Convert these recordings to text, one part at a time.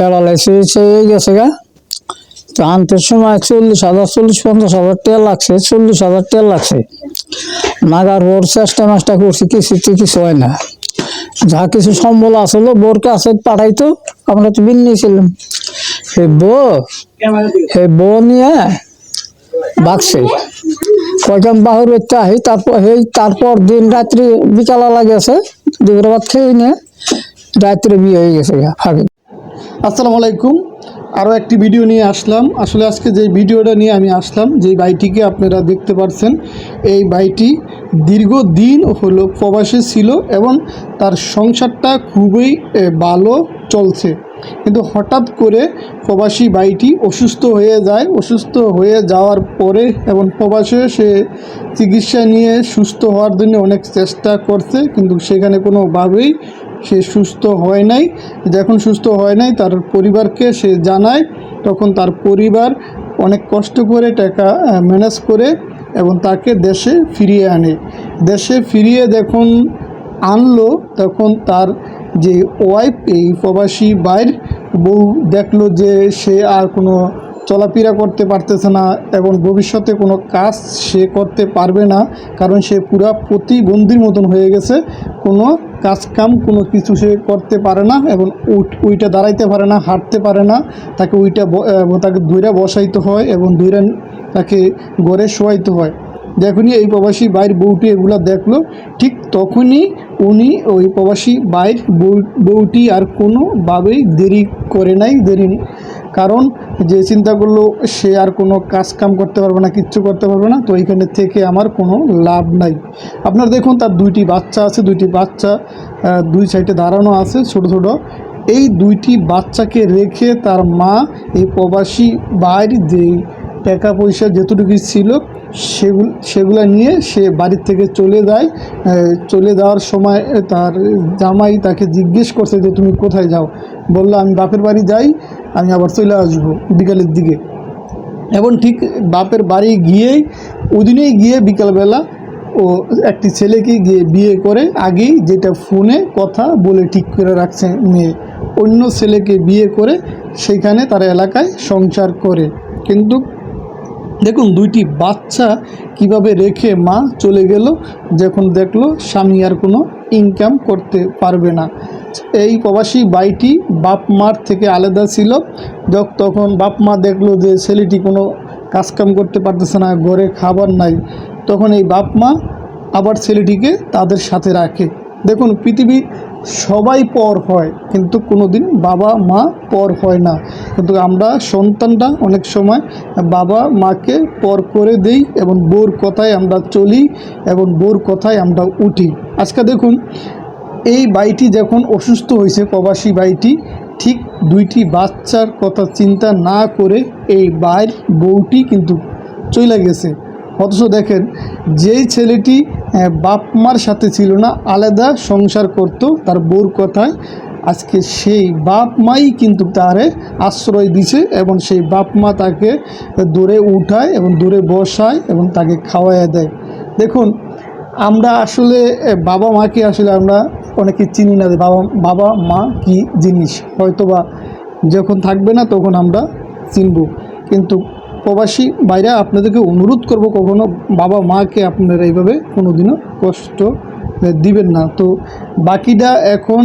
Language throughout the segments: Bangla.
প্যারালাইসিস হয়ে গেছে গা। তো আনতে সময় চল্লিশ হাজার চল্লিশ পঞ্চাশ হাজার টাকা লাগছে চল্লিশ হাজার টাকা লাগছে। নাগার বোর চেষ্টা মাস্টা করছি কিছুতে কিছু হয় না। যা কিছু সম্বল আসলো বোর কাছে পাঠাইতো আমরা তো বিল নিয়েছিলাম। সে বউ সে বউ নিয়ে বাকছে কয়জন বাহুর হইতে আহি তারপর সেই তারপর দিন রাত্রি বিকালা লাগেছে দুপুর ভাত খেয়ে নিয়ে রাত্রে বিয়ে হয়ে গেছে গা, ফাঁকে। আসসালামু আলাইকুম। আরও একটি ভিডিও নিয়ে আসলাম। আসলে আজকে যে ভিডিওটা নিয়ে আমি আসলাম যেই বাইটিকে আপনারা দেখতে পাচ্ছেন এই বাইটি দীর্ঘ দিন হলো প্রবাসে ছিল এবং তার সংসারটা খুবই ভালো চলছে। কিন্তু হঠাৎ করে প্রবাসী বাইটি অসুস্থ হয়ে যায়। অসুস্থ হয়ে যাওয়ার পরে এবং প্রবাসে সে চিকিৎসা নিয়ে সুস্থ হওয়ার জন্য অনেক চেষ্টা করছে, কিন্তু সেখানে কোনোভাবেই সে সুস্থ হয় নাই। যখন সুস্থ হয় নাই, তার পরিবারকে সে জানায়, তখন তার পরিবার অনেক কষ্ট করে টাকা ম্যানেজ করে এবং তাকে দেশে ফিরিয়ে আনে। দেশে ফিরিয়ে যখন আনলো, তখন তার যে ওয়াইফ এই প্রবাসী বাইর বউ দেখল যে সে আর কোনো চলাফেরা করতে পারতেছে না এবং ভবিষ্যতে কোনো কাজ সে করতে পারবে না, কারণ সে পুরা প্রতিবন্ধীর মতন হয়ে গেছে। কোনো কাজ কাম কোনো কিছু সে করতে পারে না এবং উইটা দাঁড়াইতে পারে না, হাঁটতে পারে না। তাকে উইটা তাকে দইরা বসাইতে হয় এবং দইরা তাকে গড়ে শোয়াইতে হয়। যখনই এই প্রবাসী বাইর বউটি এগুলো দেখল। ঠিক তখনই উনি ওই প্রবাসী বাইর বউ, বউটি আর কোনোভাবেই দেরি করে নাই, দেরি, কারণ যে চিন্তা করল, সে আর কোনো কাজ কাম করতে পারবে না, কিচ্ছু করতে পারবে না, তো এইখানে থেকে আমার কোনো লাভ নাই। আপনারা দেখুন, তার দুইটি বাচ্চা আছে, দুইটি বাচ্চা দুই সাইডে দাঁড়ানো আছে, ছোট ছোট। এই দুইটি বাচ্চাকে রেখে তার মা, এই প্রবাসী বাইর যেই টাকা পয়সা যেটুকু ছিল, সেগুলো সেগুলো নিয়ে সে বাড়ির থেকে চলে যায়। চলে যাওয়ার সময় তার জামাই তাকে জিজ্ঞেস করছে যে, তুমি কোথায় যাও? বলল, আমি বাপের বাড়ি যাই। আমি আবার চলে আসব বিকালের দিকে। এবং ঠিক বাপের বাড়ি গিয়েই, ওদিনেই গিয়ে বিকালবেলা ও একটি ছেলেকে গিয়ে বিয়ে করে, আগেই যেটা ফোনে কথা বলে ঠিক করে রাখছে মেয়ে। অন্য ছেলেকে বিয়ে করে সেখানে তার এলাকায় সংসার করে। কিন্তু দেখুন, দুইটি বাচ্চা কীভাবে রেখে মা চলে গেল, যখন দেখল স্বামী আর কোনো ইনকাম করতে পারবে না। এই প্রবাসী বাইটি বাপ মার থেকে আলাদা ছিল। তখন বাপ মা দেখল যে ছেলেটি কোনো কাজকাম করতে পারতেছে না, ঘরে খাবার নাই। তখন এই বাপ মা আবার ছেলেটিকে তাদের সাথে রাখে। দেখুন, পৃথিবী সবাই পর হয়, কিন্তু কোনো দিন বাবা মা পর হয় না। কিন্তু আমরা সন্তানটা অনেক সময় বাবা মাকে পর করে দেই এবং বোর কথায় আমরা চলি এবং বোর কথায় আমরা উঠি। আজকে দেখুন এই বাইটি যখন অসুস্থ হয়েছে, প্রবাসী বাইটি ঠিক দুইটি বাচ্চার কথা চিন্তা না করে এই বাইর বউটি কিন্তু চলে গেছে। অথচ দেখেন, যেই ছেলেটি বাপ মার সাথে ছিল না, আলাদা সংসার করত, তার বউর কথায় আজকে সেই বাপ মাই কিন্তু তারে আশ্রয় দিছে এবং সেই বাপ মা তাকে দূরে উঠায় এবং দূরে বসায় এবং তাকে খাওয়াইয়া দেয়। দেখুন, আমরা আসলে বাবা মাকে আসলে আমরা অনেকে চিনি না যে বাবা বাবা, মা কি জিনিস। হয়তোবা যখন থাকবে না তখন আমরা চিনব। কিন্তু প্রবাসী বাইরে আপনাদেরকে অনুরোধ করব কখনো বাবা মাকে আপনারা এইভাবে কোনোদিনও কষ্ট দিবেন না। তো বাকিটা এখন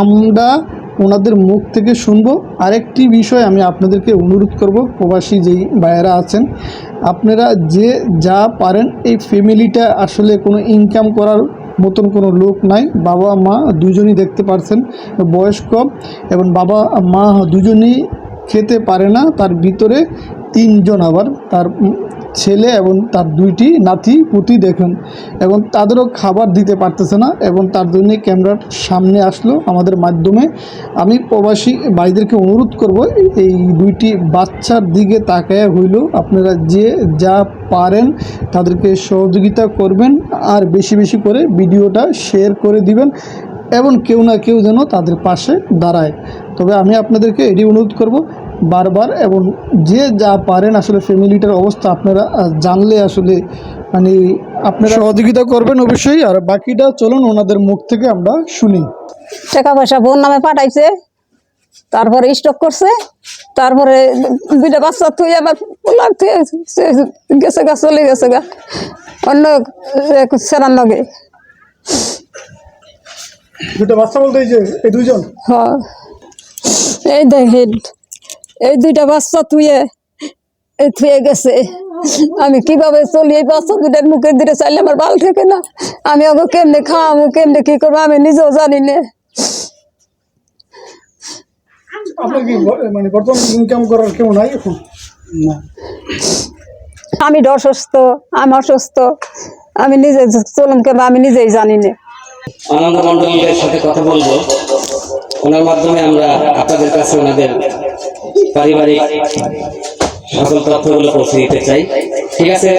আমরা ওনাদের মুখ থেকে শুনব। আরেকটি বিষয় আমি আপনাদেরকে অনুরোধ করব, প্রবাসী যেই ভাইয়েরা আছেন, আপনারা যে যা পারেন, এই ফ্যামিলিটা আসলে কোনো ইনকাম করার মতন কোনো লোক নাই। বাবা, মা দুজনই দেখতে পারছেন, বয়স্ক এবং বাবা, মা দুজনই খেতে পারে না। তার ভিতরে তিনজন আবার, তার ছেলে এবং তার দুইটি নাতি, পুতি দেখুন। এবং তাদেরও খাবার দিতে পারতেছে না এবং তার জন্যে ক্যামেরার সামনে আসলো আমাদের মাধ্যমে। আমি প্রবাসী ভাইদেরকে অনুরোধ করব, এই দুইটি বাচ্চার দিকে তাকায় হইল। আপনারা যে যা পারেন তাদেরকে সহযোগিতা করবেন আর বেশি বেশি করে ভিডিওটা শেয়ার করে দিবেন এবং কেউ না কেউ যেন তাদের পাশে দাঁড়ায়। তবে আমি আপনাদেরকে এটি অনুরোধ করব বারবার এবং যে যা পারেন আসলে ফ্যামিলিটার অবস্থা আপনারা জানলে আসলে মানে আপনারা সহযোগিতা করবেন অবশ্যই। আর বাকিটা চলুন ওনাদের মুখ থেকে আমরা শুনি। টাকা পয়সা বোন নামে পাঠাইছে তারপরে স্টক করছে তারপরে দুইটা বাচ্চা তুই আবার পোলার গেছে গা চলে গেছে গা। অন্য সেরার লগে। দুটো বাচ্চা বলতে এই যে এই দুইজন? হ্যাঁ। এই দেখেন। এই দুইটা বাচ্চা থুয়ে এই থুয়ে গেছে। আমি কীভাবে চলি এই বাচ্চা দুটার মুখে দিতে চাইলে আমার বাল থেকে না? আমি ওকে কেমনে খাওয়াবো কেমনে কি করব আমি নিজেও জানি না। মানে না। আমি অসুস্থ আমি অসুস্থ। আমি নিজে চলুন কেন আমি নিজেই জানি না। আনন্দ মন্ডলের সাথে কথা বলব। ওনার মাধ্যমে আমরা আপনাদের কাছে ওনাদের পারিবারিক সকল তথ্যগুলো পৌঁছে দিতে চাই। ঠিক আছে?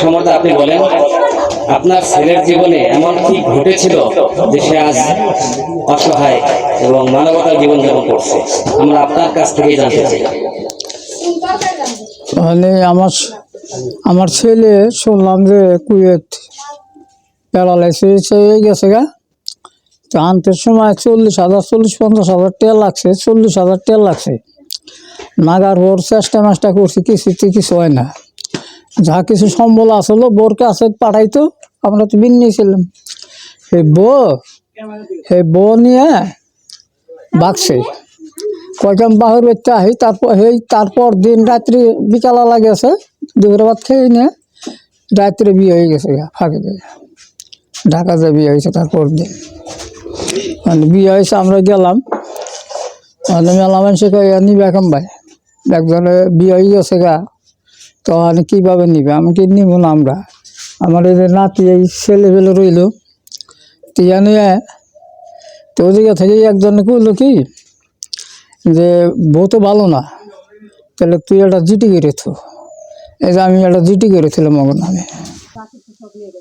সমর্থ আপনি বলেন, আপনার ছেলের জীবনে এমন কি ঘটেছিল যে সে আজ অসহায় এবং মানবতার জীবনযাপন করছে? আমরা আপনার কাছ থেকেই জানতে চাই। মানে আমার আমার ছেলে শুনলাম যে কুয়েত প্যারালাইসিস হয়ে গেছে গা। তো আনতে সময় চল্লিশ হাজার, চল্লিশ, পঞ্চাশ হাজার তেল লাগছে, চল্লিশ হাজার তেল লাগছে। নাগার ওর চেষ্টা মেষ্টা করছি কিছুতে কিছু হয় না। যা কিছু সম্বল আসলো বোর কাছে পাঠাইতো আমরা তো বিন নিয়েছিলাম। সেই বউ সেই বউ নিয়ে বাগছে। কয়জন বাহির করতে আহি তারপর সেই তারপর দিন রাত্রি বিকালা গেছে, দুপুরে ভাত খেয়ে নিয়ে রাত্রে বিয়ে হয়ে গেছে ফাঁকে দিয়ে ঢাকাতে বিয়ে হয়েছে তারপর দিন। মানে বিয়ে হয়েছে, আমরা গেলাম। মানে মেলা মানুষে কয়ে নিবে এখন ভাই। একজনে বিয়ে হয়ে গেছে গা। তো মানে কীভাবে নিবে? আমি কি নিব না আমরা? আমার এই যে নাতি, এই ছেলে পেলে রইল তিয়া নিয়ে তো ওদিকে থেকে একজনে কইলো কি, যে বউ তো ভালো না, তাহলে তুই একটা জিটি করে করেছ এই যে আমি একটা জিটি করেছিলাম মগন নামে।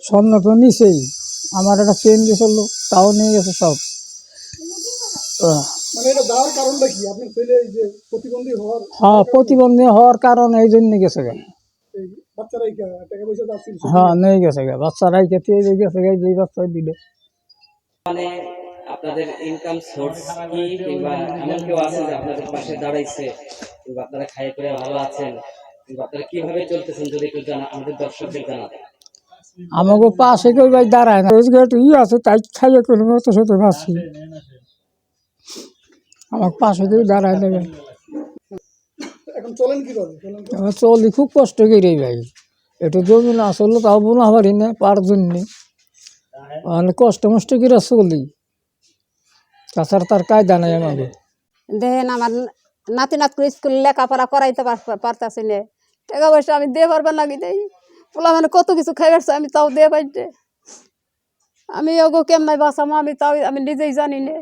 স্বর্ণ তো নিছেই আমার একটা চেন গেছিল তাও নিয়ে গেছে সব। মানে এটা দেওয়ার কারণটা কি? আপনার ছেলে এই যে প্রতিবন্ধী হওয়ার হ্যাঁ প্রতিবন্ধী হওয়ার কারণে এই জন্য গেছে গা। এই বাচ্চারাই টাকা পয়সা চাচ্ছিল হ্যাঁ নিয়ে গেছে গা। বাচ্চারাই খেতে গেছে গা যেই বাচ্চা দিলে। মানে আপনাদের ইনকাম সোর্স কি কিংবা এমন কেউ আছে যে আপনাদের পাশে দাঁড়াইছে কিংবা আপনারা খাই করে ভালো আছেন কিংবা আপনারা কীভাবে চলতেছেন যদি একটু জানা আমাদের দর্শকদের জানাবেন আমাকে পাশে কেউ ভাই দাঁড়ায় না। রোজগার ই আছে তাই খাইয়ে কোনো মতো সাথে আমার পাশে কেউ দাঁড়ায়। আমার চলি খুব কষ্ট করে ভাই। একটু জমি না আসলে তাও বোনা পারি না পার জন্যে। মানে কষ্ট মষ্ট করে চলি। তাছাড়া তার কায়দা নাই আমাকে দেখেন আমার নাতি নাত করে স্কুল লেখাপড়া করাইতে পার- পারতাছি না। টাকা পয়সা আমি দিয়ে পারবার লাগি দেই? পোলা মানে কত কিছু খাইবারছে আমি তাও দিয়ে পাইতে আমি ওগো কেমন বাঁচামো আমি তাও আমি নিজেই জানি না।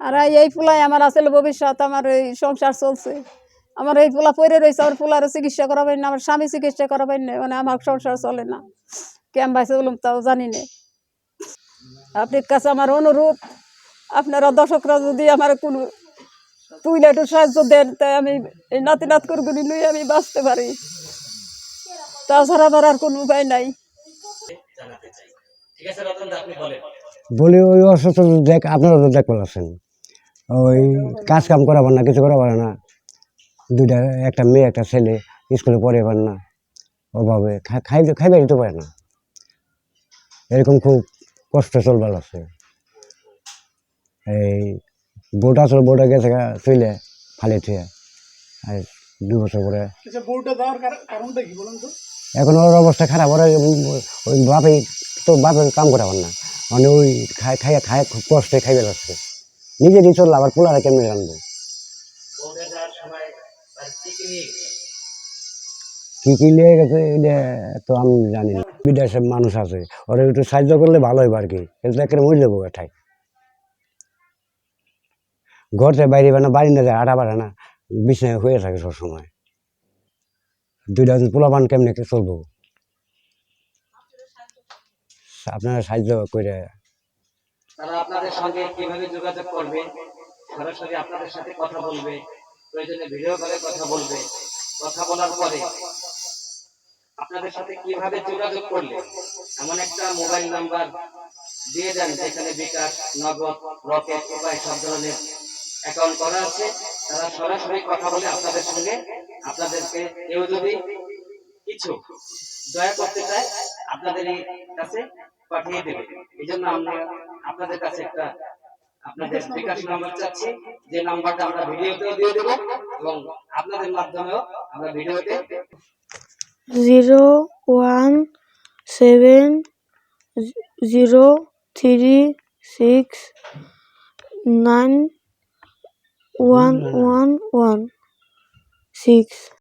আর এই ফুলাই আমার আসলে ভবিষ্যৎ আমার এই সংসার চলছে। আমার এই ফুলা পরে রয়েছে আমার ফুলারও চিকিৎসা করাবেন না আমার স্বামী চিকিৎসা করাবেন না মানে আমার সংসার চলে না। কেমন বাইসে বলুন তাও জানি না। আপনার কাছে আমার অনুরোধ আপনারা দর্শকরা যদি আমার কোনো তুইলে একটু সাহায্য দেন তাই আমি এই নাতি নাত করগুলি নিয়ে আমি বাঁচতে পারি। তাছাড়া আমার আর কোনো উপায় নাই। ঠিক আছে রতন দা, আপনি বলেন। বলি ওই অসুস্থ দেখ আপনারা তো দেখতে পাচ্ছেন ওই কাজ কাম করা পারে না কিছু করা পারে না। দুইটা একটা মেয়ে একটা ছেলে স্কুলে পড়ে পারে না অভাবে। খা- খাইতে খাইতে দিতে পারে না। এরকম খুব কষ্ট চলবার আছে। এই বোট আসলে বোটে গেছে চলে ফালে থুয়ে। আর দু বছর পরে আচ্ছা এখন ওর অবস্থা খারাপ। ওরা ওই বাপে তো বাপে কাম করা পারে না। মানে ওই খাই খাই খাই খুব কষ্টে খাইবে লাগছে নিজেরই চলল, আবার পোলারা কেমনি তার কি কি নিয়ে গেছে? তো আমি জানি না। বিদেশে মানুষ আছে, ওরা একটু সাহায্য করলে ভালো হইব আর কি। একেবারে মরে যাব এটাই ঘর থেকে বাইরে না বাড়ি না যায় আটা পারে না, বিছনায় হয়ে থাকে সবসময়। দুইটা পোলাপান কেমনি চলবো? আপনারা সাহায্য করে তারা আপনাদের সঙ্গে কীভাবে যোগাযোগ করবে, সরাসরি আপনাদের সাথে কথা বলবে, প্রয়োজনে ভিডিও কলে কথা বলবে, কথা বলার পরে আপনাদের সাথে কীভাবে যোগাযোগ করলে, এমন একটা মোবাইল নাম্বার দিয়ে দেন যেখানে বিকাশ, নগদ, রকেট উপায় সব ধরনের অ্যাকাউন্ট করা আছে, তারা সরাসরি কথা বলে আপনাদের সঙ্গে আপনাদেরকে কেউ যদি কিছু দয়া করতে চায় আপনাদের কাছে পাঠিয়ে দেবে। এই জন্য আমরা আপনাদের কাছে একটা আপনাদের বিকাশ নাম্বার চাচ্ছি। যে নাম্বারটা আমরা ভিডিওতেও দিয়ে দেবো এবং আপনাদের মাধ্যমেও আমরা ভিডিওতে zero one seven zero three six nine one one one six.